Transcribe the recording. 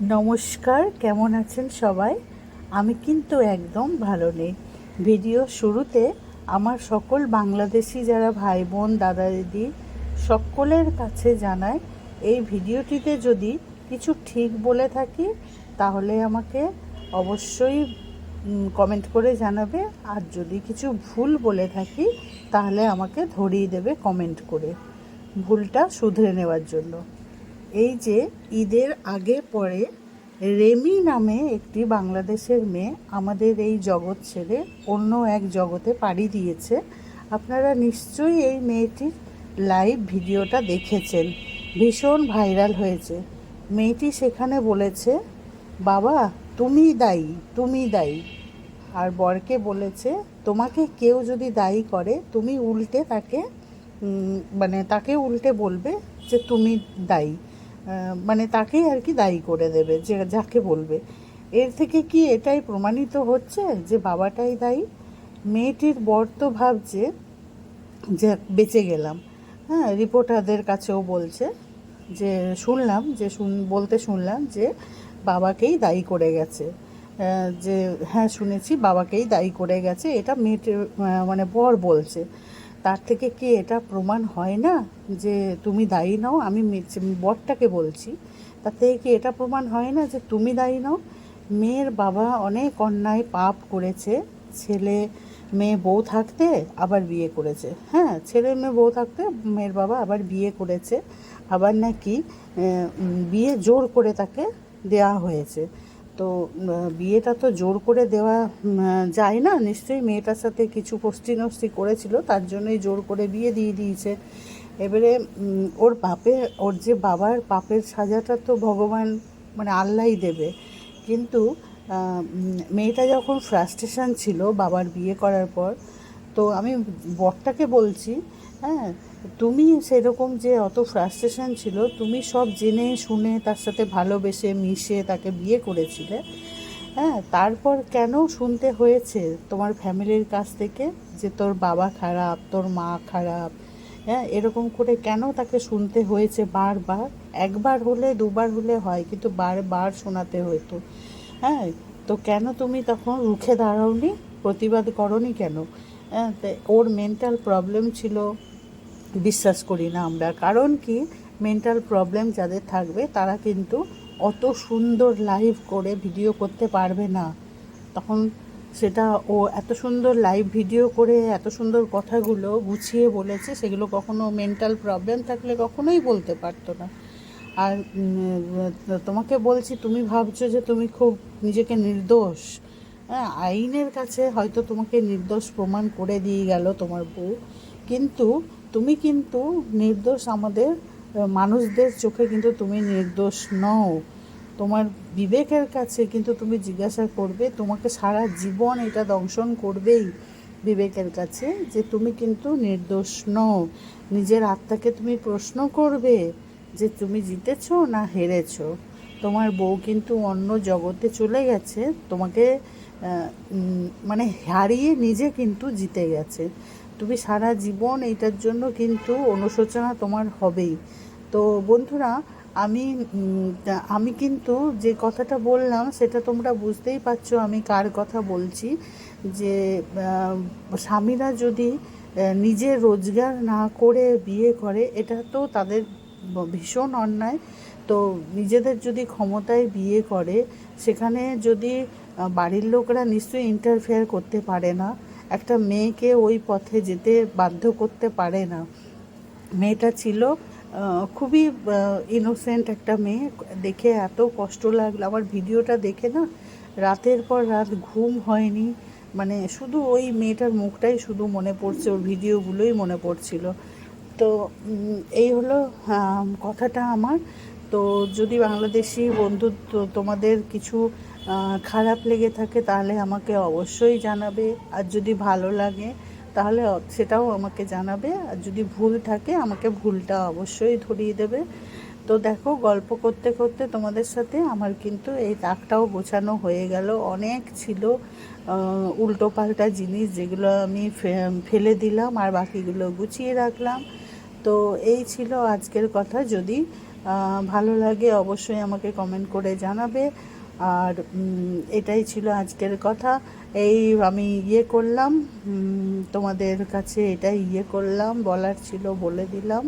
নমস্কার, কেমন আছেন সবাই? আমি কিন্তু একদম ভালো নেই। ভিডিও শুরুতে আমার সকল বাংলাদেশি যারা ভাই বোন দাদা দিদি, সকলের কাছে জানাই, এই ভিডিওটিতে যদি কিছু ঠিক বলে থাকি, তাহলে আমাকে অবশ্যই কমেন্ট করে জানাবে। আর যদি কিছু ভুল বলে থাকি, তাহলে আমাকে ধরিয়ে দেবে কমেন্ট করে। ভুলটা শুধরে নেওয়ার জন্য। এই যে ঈদের আগে পরে রেমি নামে একটি বাংলাদেশের মেয়ে আমাদের এই জগৎ ছেড়ে অন্য এক জগতে পাড়ি দিয়েছে। আপনারা নিশ্চয়ই এই মেয়েটির লাইভ ভিডিওটা দেখেছেন। ভীষণ ভাইরাল হয়েছে। মেয়েটি সেখানে বলেছে, বাবা, তুমি দায়ী তুমি দায়ী। আর বরকে বলেছে, তোমাকে কেউ যদি দায়ী করে, তুমি উল্টে তাকে মানে তাকে উল্টে বলবে যে তুমি দায়ী। মানে তাকেই আর কি দায়ী করে দেবে, যে যাকে বলবে। এর থেকে কি এটাই প্রমাণিত হচ্ছে যে বাবাটাই দায়ী? মেয়েটির বর তো ভাবছে যে বেঁচে গেলাম। হ্যাঁ রিপোর্টারদের কাছেও বলছে যে শুনলাম, যে শুন, বলতে শুনলাম যে বাবাকেই দায়ী করে গেছে। যে হ্যাঁ শুনেছি বাবাকেই দায়ী করে গেছে। এটা মেয়েটির মানে বর বলছে। তার থেকে কি এটা প্রমাণ হয় না যে তুমি দায়ী নাও? আমি বরটাকে বলছি, তার থেকে কি এটা প্রমাণ হয় না যে তুমি দায়ী নাও? মেয়ের বাবা অনেক অন্যায় পাপ করেছে, ছেলে মেয়ে বউ থাকতে আবার বিয়ে করেছে। হ্যাঁ ছেলে মেয়ে বউ থাকতে মেয়ের বাবা আবার বিয়ে করেছে, আবার নাকি বিয়ে জোর করে তাকে দেওয়া হয়েছে। তো বিয়েটা তো জোর করে দেওয়া যায় না। নিশ্চয়ই মেয়েটার সাথে কিছু কষ্টি নষ্টি করেছিল, তার জন্যই জোর করে বিয়ে দিয়ে দিয়েছে। এবারে ওর বাপের ওর যে বাবার পাপের সাজাটা তো ভগবান মানে আল্লাহই দেবে। কিন্তু মেয়েটা যখন ফ্রাস্ট্রেশন ছিল বাবার বিয়ে করার পর, তো আমি বরটাকে বলছি হ্যাঁ তুমি সেরকম যে অত ফ্রাস্ট্রেশন ছিল, তুমি সব জেনে শুনে তার সাথে ভালোবেসে মিশে তাকে বিয়ে করেছিলে। হ্যাঁ তারপর কেন শুনতে হয়েছে তোমার ফ্যামিলির কাছ থেকে যে তোর বাবা খারাপ, তোর মা খারাপ? হ্যাঁ এরকম করে কেন তাকে শুনতে হয়েছে বারবার? একবার হলে, দুবার হলে হয়, কিন্তু বারবার শোনাতে হতো। হ্যাঁ তো কেন তুমি তখন রুখে দাঁড়াওনি? প্রতিবাদ করনি কেন? ওর মেন্টাল প্রবলেম ছিল, বিশ্বাস করি না আমরা। কারণ কি? মেন্টাল প্রবলেম যাদের থাকবে, তারা কিন্তু অত সুন্দর লাইভ করে ভিডিও করতে পারবে না। তখন সেটা ও এত সুন্দর লাইভ ভিডিও করে, এত সুন্দর কথাগুলো গুছিয়ে বলেছে, সেগুলো কখনো মেন্টাল প্রবলেম থাকলে কখনোই বলতে পারতো না। আর তোমাকে বলছি, তুমি ভাবছ যে তুমি খুব নিজেকে নির্দোষ। হ্যাঁ আইনের কাছে হয়তো তোমাকে নির্দোষ প্রমাণ করে দিয়ে গেল তোমার বউ। কিন্তু তুমি কিন্তু নির্দোষ আমাদের মানুষদের চোখে কিন্তু তুমি নির্দোষ নও। তোমার বিবেকের কাছে কিন্তু তুমি জিজ্ঞাসা করবে, তোমাকে সারা জীবন এটা দংশন করবেই বিবেকের কাছে যে তুমি কিন্তু নির্দোষ নও। নিজের আত্মাকে তুমি প্রশ্ন করবে যে তুমি জিতেছো না হেরেছ। তোমার বউ কিন্তু অন্য জগতে চলে গেছে, তোমাকে মানে হারিয়ে নিজে কিন্তু জিতে গেছে। তুমি সারা জীবন এইটার জন্য কিন্তু অনুশোচনা তোমার হবেই। তো বন্ধুরা, আমি আমি কিন্তু যে কথাটা বললাম সেটা তোমরা বুঝতেই পারছ, আমি কার কথা বলছি। যে স্বামীরা যদি নিজে রোজগার না করে বিয়ে করে, এটা তো তাদের ভীষণ অন্যায়। তো নিজেদের যদি ক্ষমতায় বিয়ে করে, সেখানে যদি বাড়ির লোকরা নিশ্চয়ই ইন্টারফেয়ার করতে পারে না। একটা মেয়েকে ওই পথে যেতে বাধ্য করতে পারে না। মেয়েটা ছিল খুবই ইনোসেন্ট একটা মেয়ে। দেখে এত কষ্ট লাগল। আমার ভিডিওটা দেখে না, রাতের পর রাত ঘুম হয়নি। মানে শুধু ওই মেয়েটার মুখটাই শুধু মনে পড়ছে, ওর ভিডিওগুলোই মনে পড়ছিল। তো এই হলো কথাটা আমার। তো যদি বাংলাদেশি বন্ধু তোমাদের কিছু খারাপ লেগে থাকে তাহলে আমাকে অবশ্যই জানাবে। আর যদি ভালো লাগে, তাহলে সেটাও আমাকে জানাবে। আর যদি ভুল থাকে, আমাকে ভুলটা অবশ্যই ধরিয়ে দেবে। তো দেখো, গল্প করতে করতে তোমাদের সাথে আমার কিন্তু এই দাগটাও গোছানো হয়ে গেল। অনেক ছিল উল্টো পাল্টা জিনিস যেগুলো আমি ফেলে দিলাম আর বাকিগুলো গুছিয়ে রাখলাম। তো এই ছিল আজকের কথা। যদি ভালো লাগে, অবশ্যই আমাকে কমেন্ট করে জানাবে। আর এটাই ছিল আজকের কথা। এই আমি ইয়ে করলাম তোমাদের কাছে এটাই ইয়ে করলাম, বলার ছিল বলে দিলাম।